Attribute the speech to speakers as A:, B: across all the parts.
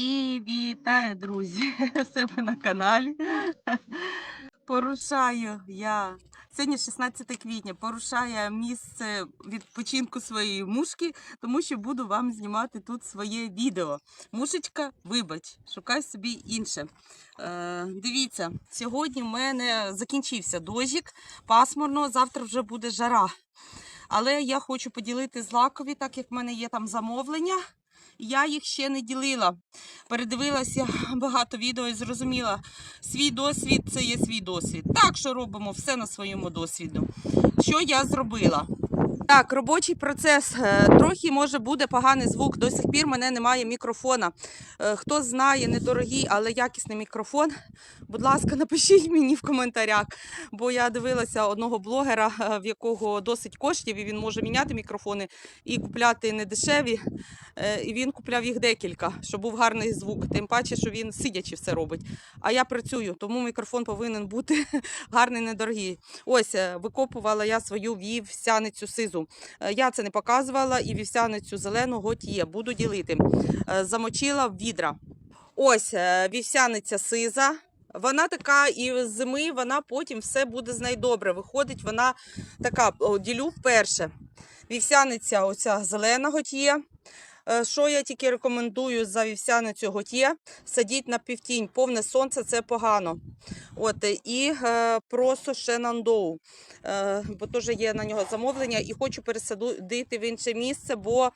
A: І вітаю, друзі, себе на каналі. Порушаю я сьогодні 16 квітня. Порушаю місце відпочинку своєї мушки, тому що буду вам знімати тут своє відео. Мушечка, вибач, шукай собі інше. Е, дивіться, сьогодні в мене закінчився дощик, пасмурно, завтра вже буде жара. Але я хочу поділити злакові, так як в мене є там замовлення. Я їх ще не ділила. Передивилася багато відео і зрозуміла, свій досвід це є свій досвід. Так що робимо все на своєму досвіду. Що я зробила? Так, робочий процес. Е, Трохи може буде поганий звук. До сих пір мене немає мікрофона. Е, Хто знає, недорогий, але якісний мікрофон. Будь ласка, напишіть мені в коментарях, бо я дивилася одного блогера, е, в якого досить коштів, і він може міняти мікрофони і купляти не дешеві. І він купляв їх декілька, щоб був гарний звук. Тим паче, що він сидячи все робить. А я працюю, тому мікрофон повинен бути гарний, недорогий. Ось викопувала я свою вівсяницю сизу. Е, Я це не показувала, і вівсяницю зелену готіє. Буду ділити. Е, Замочила в відра. Ось е, вівсяниця сиза. Вона така і з зими, вона потім все буде з нею добре. Виходить, вона така, ділю вперше. Вівсяниця оця зелена готє. Е, Що я тільки рекомендую за вівсяницю готє? Садіть на півтінь. Повне сонце це погано. От, е, і е, просто Шенандоу. Е, бо теж є на нього замовлення, і хочу пересадити в інше місце, бо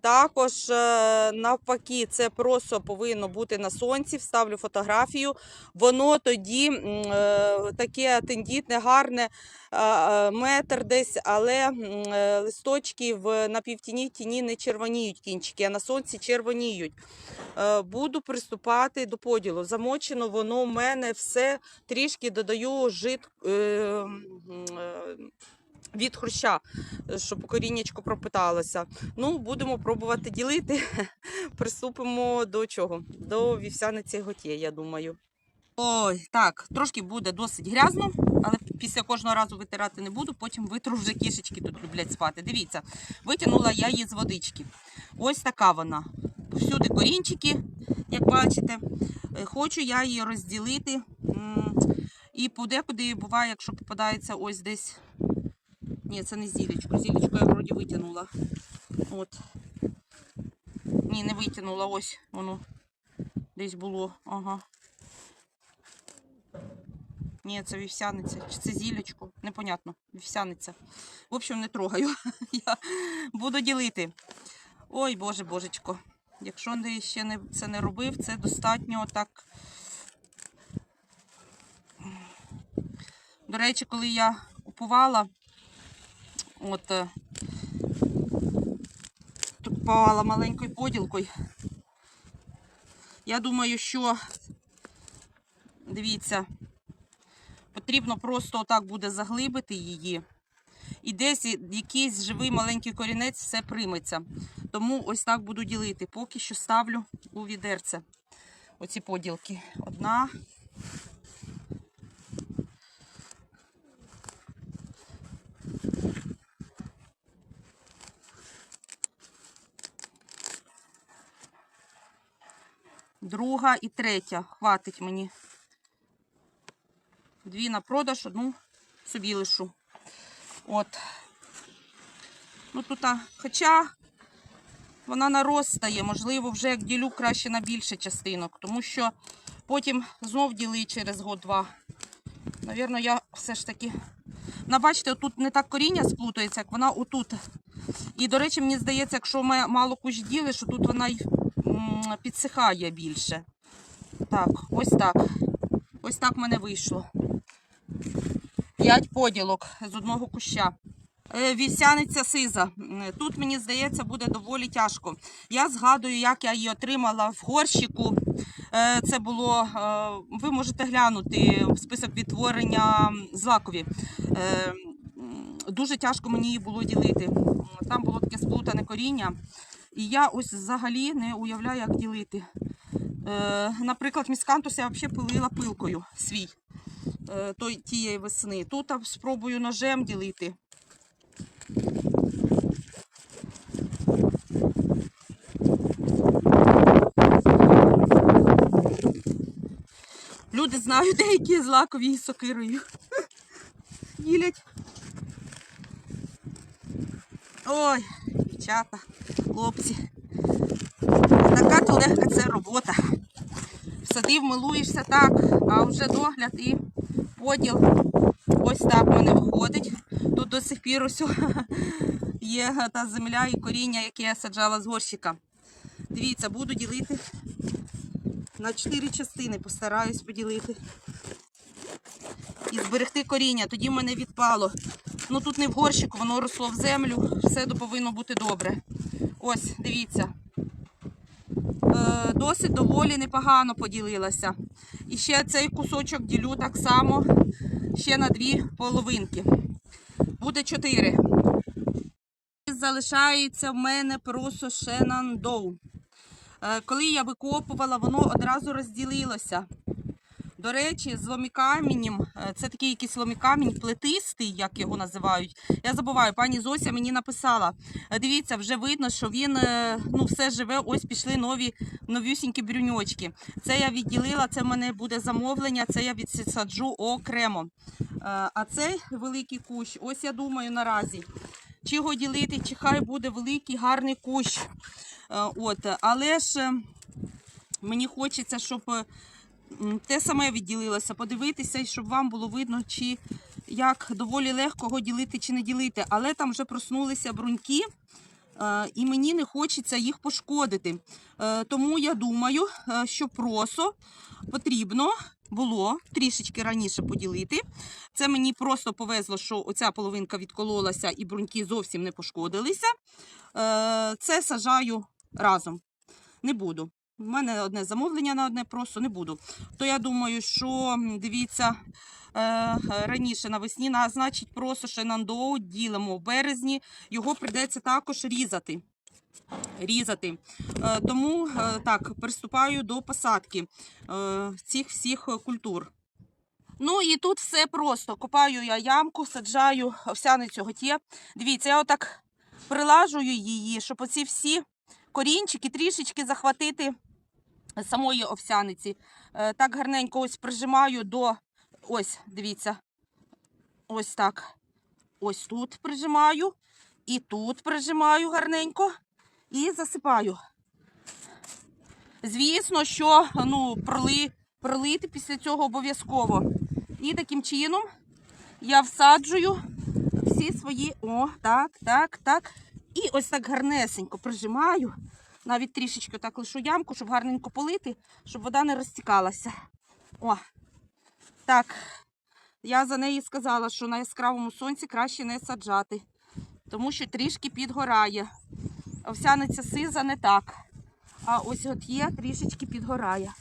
A: також е, навпаки це просто повинно бути на сонці. Вставлю фотографію. Воно тоді е, таке тендітне, гарне, метр десь, але е, листочки в на півтіні тіні не червоніють кінчики, а на сонці червоніють. Е, Буду приступати до поділу. Замочено воно в мене все трішки додаю жит. е, Від хруща, щоб коріннячко пропиталося. Ну, будемо пробувати ділити. Приступимо до чого? До вівсяниці готє, я думаю. Ой, так, трошки буде досить грязно, але після кожного разу витирати не буду, потім витру вже кішечки тут люблять спати. Дивіться, витягнула я її з водички. Ось така вона. Всюди корінчики, як бачите. Е, Хочу я її розділити. І подекуди буває, якщо попадається ось десь. Ні, це не зілечко. Зілечко я вроді витягнула. От. Ні, не витягнула, ось воно десь було. Ага. Ні, це вівсяниця. Чи це зілечко? Непонятно. Вівсяниця. В общем, не трогаю. Я буду ділити. Ой, боже, божечко. Якщо ти ще не, це не робив, це достатньо так. До речі, коли я купувала, от е, купувала маленькою поділкою. Я думаю, що дивіться, потрібно просто отак буде заглибити її. І десь якийсь живий маленький корінець все прийметься. Тому ось так буду ділити. Поки що ставлю у відерце оці поділки. Одна. Друга і третя. Хватить мені. Дві на продаж, одну собі лишу. От. Ну тут, хоча вона наростає, можливо, вже як ділю краще на більше частинок, тому що потім знов діли через год-два. Навірно, я все ж таки. Ну, бачите, тут не так коріння сплутається, як вона отут. І, до речі, мені здається, якщо ми мало куч діли, що тут вона й підсихає більше. Так, ось так. Ось так в мене вийшло. П'ять поділок з одного куща. Е, Вівсяниця сиза. Тут, мені здається, буде доволі тяжко. Я згадую, як я її отримала в горщику. Е, Це було, е, ви можете глянути список відтворення злакові. Е, Дуже тяжко мені її було ділити. Там було таке сплутане коріння. І я ось взагалі не уявляю, як ділити. Е, Наприклад, міскантус я взагалі пилила пилкою свій е, той, тієї весни. Тут спробую ножем ділити. люди знають, деякі з сокирою. Ділять. Ой, дівчата, хлопці. Така то легка це робота. Садив, милуєшся так, а вже догляд і поділ. Ось так в мене виходить. Тут до сих пір ось є та земля і коріння, яке я саджала з горщика. Дивіться, буду ділити на чотири частини, постараюсь поділити. І зберегти коріння, тоді в мене відпало. Ну тут не в горщику, воно росло в землю, все повинно бути добре. Ось, дивіться. Досить доволі непогано поділилася. І ще цей кусочок ділю так само ще на дві половинки. Буде чотири. Залишається в мене просто Шенандоу. Е, Коли я викопувала, воно одразу розділилося. До речі, з ломікамінням, е, це такий якийсь ломікамінь плетистий, як його називають. Я забуваю, пані Зося мені написала. Е, Дивіться, вже видно, що він е, ну, все живе, ось пішли нові новюсінькі брюньочки. Це я відділила, це в мене буде замовлення, це я відсаджу окремо. А цей великий кущ, ось я думаю наразі. Чи його ділити, чи хай буде великий гарний кущ. От, але ж мені хочеться, щоб те саме відділилося, подивитися, щоб вам було видно, чи як доволі легко його ділити чи не ділити. Але там вже проснулися бруньки, е, і мені не хочеться їх пошкодити. Е, Тому я думаю, е, що просто потрібно було трішечки раніше поділити. Це мені просто повезло, що оця половинка відкололася і бруньки зовсім не пошкодилися. Це сажаю разом. Не буду. У мене одне замовлення на одне, просто не буду. То я думаю, що дивіться е, раніше навесні, на, значить, просто шенандоу ділимо в березні. Його прийдеться також різати. Різати. Е, Тому е, так, приступаю до посадки цих всіх культур. Ну і тут все просто. Копаю я ямку, саджаю овсяницю готє. Дивіться, я отак прилажую її, щоб оці всі корінчики трішечки захватити самої овсяниці. Е, Так гарненько ось прижимаю до. Ось, дивіться. Ось так. Ось тут прижимаю. І тут прижимаю гарненько і засипаю. Звісно, що ну, проли, пролити після цього обов'язково. І таким чином я всаджую всі свої. О, так, так, так. І ось так гарнесенько прижимаю. Навіть трішечки так лишу ямку, щоб гарненько полити, щоб вода не розтікалася. О, так. Я за неї сказала, що на яскравому сонці краще не саджати, тому що трішки підгорає. Овсяниця сиза не так. А ось от є, трішечки підгорає.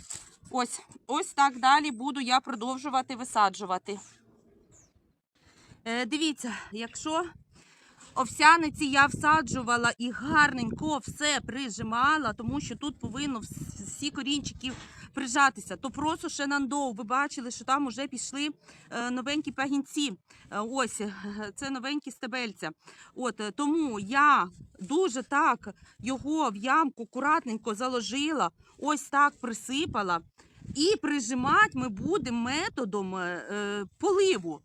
A: Ось, ось так далі буду я продовжувати висаджувати. Е, дивіться, якщо овсяниці я всаджувала і гарненько все прижимала, тому що тут повинно всі корінчики прижатися, то просто шенандоу. Ви бачили, що там вже пішли е, новенькі пагінці. Е, ось е, це новенькі стебельця. От тому я дуже так його в ямку акуратненько заложила, ось так присипала. І прижимати ми будемо методом поливу.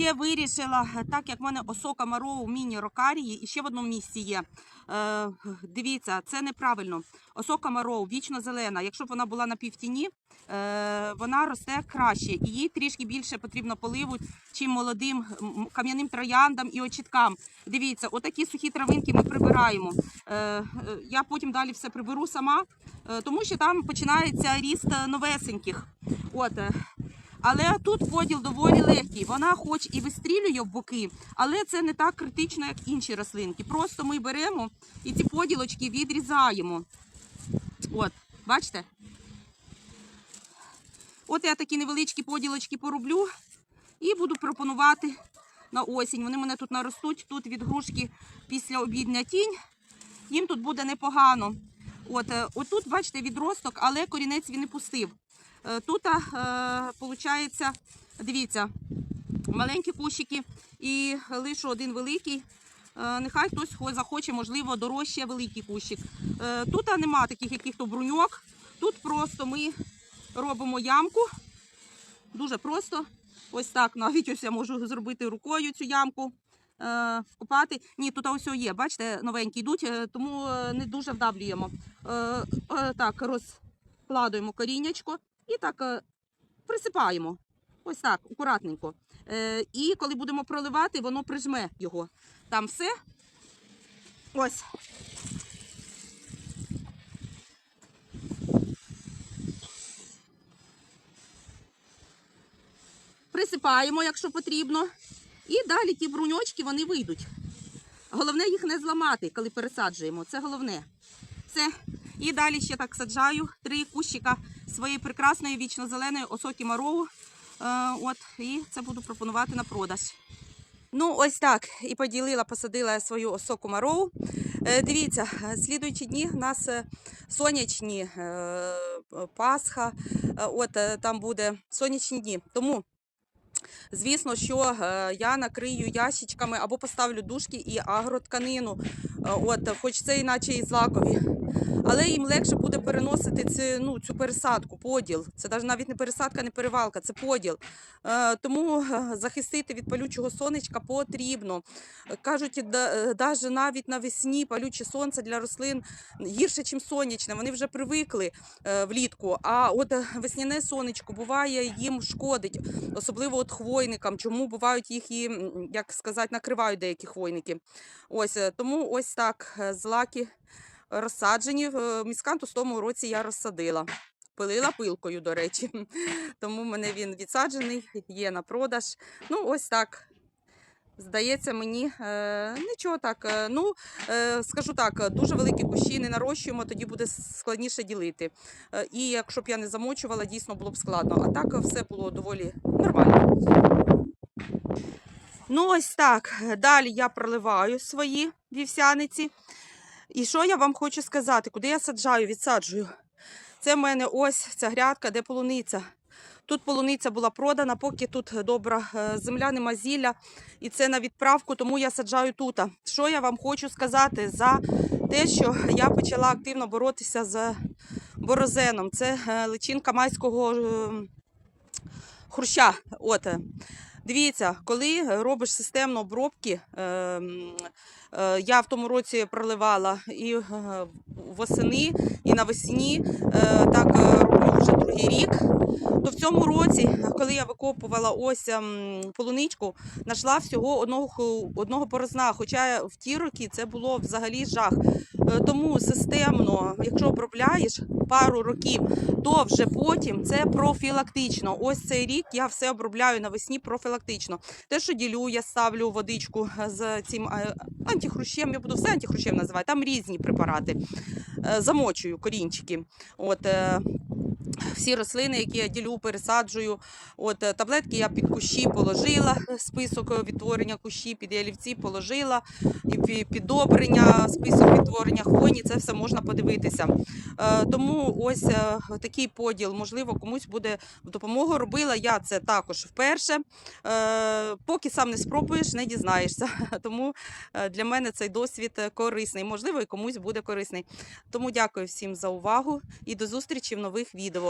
A: Ще вирішила, е, так як в мене осока мароу міні-рокарії, і ще в одному місці є. Е, дивіться, це неправильно. Осока мароу вічно зелена. Якщо б вона була на півтіні, е, вона росте краще. І їй трішки більше потрібно поливу, чим молодим кам'яним трояндам і очіткам. Дивіться, отакі сухі травинки ми прибираємо. Е, е, я потім далі все приберу сама, е, тому що там починається ріст новесеньких. От, е, але тут поділ доволі легкий. Вона хоч і вистрілює в боки, але це не так критично, як інші рослинки. Просто ми беремо і ці поділочки відрізаємо. От, бачите? От я такі невеличкі поділочки пороблю і буду пропонувати на осінь. Вони мене тут наростуть, тут від грушки після обідня тінь. Їм тут буде непогано. От, е, отут, бачите, відросток, але корінець він не пустив. Е, Тут, виходить, дивіться, маленькі кущики і лише один великий. Е, Нехай хтось захоче, можливо, дорожче великий кущик. Е, Тут нема таких яких-то бруньок. Тут просто ми робимо ямку. Дуже просто. Ось так навіть ось я можу зробити рукою цю ямку. Е, копати. Ні, тут ось є, бачите, новенькі йдуть, е, тому е, не дуже вдавлюємо. Е, е, так, розкладуємо коріннячко і так е, присипаємо. Ось так, акуратненько. Е, і коли будемо проливати, воно прижме його. Там все. Ось. Присипаємо, якщо потрібно. І далі ті бруньочки вони вийдуть. Головне їх не зламати, коли пересаджуємо. Це головне. Все. І далі ще так саджаю три кущика своєї прекрасної вічно-зеленої осоки мароу. Е, от, і це буду пропонувати на продаж. Ну, ось так. І поділила, посадила свою осоку мароу. Е, дивіться, слідуючі дні у нас е, сонячні Пасха. От там буде сонячні дні. Тому Звісно, що я накрию ящичками або поставлю дужки і агротканину. От, хоч це іначе і злакові. Але їм легше буде переносити цю, ну, цю пересадку, поділ. Це навіть не пересадка, не перевалка, це поділ. Е, Тому е, захистити від палючого сонечка потрібно. Е, Кажуть, навіть навіть навесні палюче сонце для рослин гірше, ніж сонячне. Вони вже привикли е, влітку. А от е, весняне сонечко буває їм шкодить особливо от хвойникам, чому бувають їх і, як сказати, накривають деякі хвойники. Ось е, тому ось так е, злаки розсаджені. Е, Міскантус в тому році я розсадила. Пилила пилкою, до речі. Тому в мене він відсаджений, є на продаж. Ну, ось так. Здається, мені е, нічого так. Е, ну, е, скажу так, е, дуже великі кущі не нарощуємо, тоді буде складніше ділити. Е, і якщо б я не замочувала, дійсно було б складно. А так е, все було доволі нормально. Ну, ось так. Далі я проливаю свої вівсяниці. І що я вам хочу сказати? Куди я саджаю, відсаджую? Це в мене ось ця грядка, де полуниця. Тут полуниця була продана, поки тут добра е, земля, нема зілля. І це на відправку, тому я саджаю тут. Що я вам хочу сказати за те, що я почала активно боротися з борозеном. Це е, личинка майського е, хруща. От. Дивіться, коли робиш системно обробки, е, м, е, я в тому році проливала і е, восени, і навесні, е, так е, роблю вже другий рік. То в цьому році, коли я викопувала ось ем, полуничку, знайшла всього одного, одного порозна. Хоча в ті роки це було взагалі жах. Е, Тому системно, якщо обробляєш пару років, то вже потім це профілактично. Ось цей рік я все обробляю навесні профілактично. Те, що ділю, я ставлю водичку з цим е, антихрущем, я буду все антихрущем називати, там різні препарати. Е, Замочую корінчики. От, е, всі рослини, які я ділю, пересаджую. От е, таблетки я під кущі положила, е, список е, відтворення кущі, під ялівці положила, і пі- піддобрення, список відтворення хвойні, це все можна подивитися. Тому ось такий поділ, можливо, комусь буде в допомогу. Робила я це також вперше. Поки сам не спробуєш, не дізнаєшся. Тому для мене цей досвід корисний. Можливо, і комусь буде корисний. Тому дякую всім за увагу і до зустрічі в нових відео.